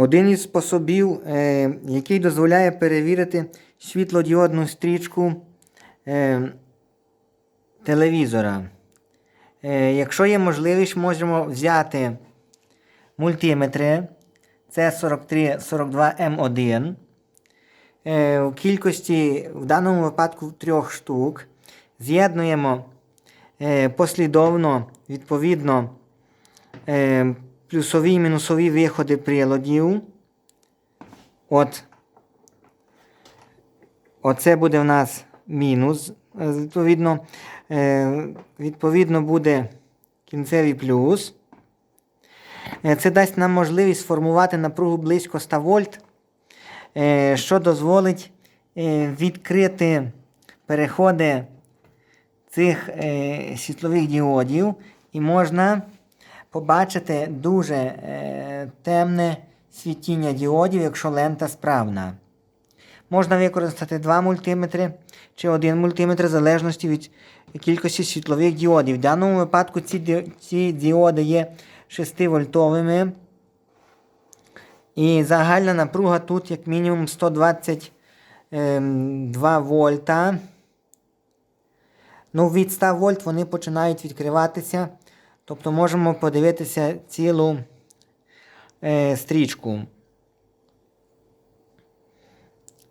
Один із способів, е, який дозволяє перевірити світлодіодну стрічку е, телевізора. Е, якщо є можливість, можемо взяти мультиметри. Це 4342М1. Е, в кількості, в даному випадку, трьох штук. З'єднуємо послідовно, відповідно, плюсові і мінусові виходи приладів. От. Оце буде в нас мінус. е, Відповідно, е, відповідно буде кінцевий плюс. Е, Це дасть нам можливість сформувати напругу близько 100 вольт, що дозволить відкрити переходи цих світлових діодів, і можна побачити дуже е, темне світіння діодів, якщо лента справна. Можна використати два мультиметри чи один мультиметр в залежності від кількості світлових діодів. В даному випадку ці, ді- ці діоди є 6 вольтовими. І загальна напруга тут як мінімум 122 вольта. Ну, від 100 вольт вони починають відкриватися. Тобто можемо подивитися цілу е, стрічку.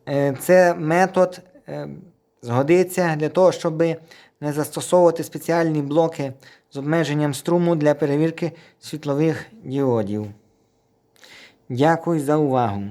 Е, Це метод е, згодиться для того, щоб не застосовувати спеціальні блоки з обмеженням струму для перевірки світлових діодів. Дякую за увагу.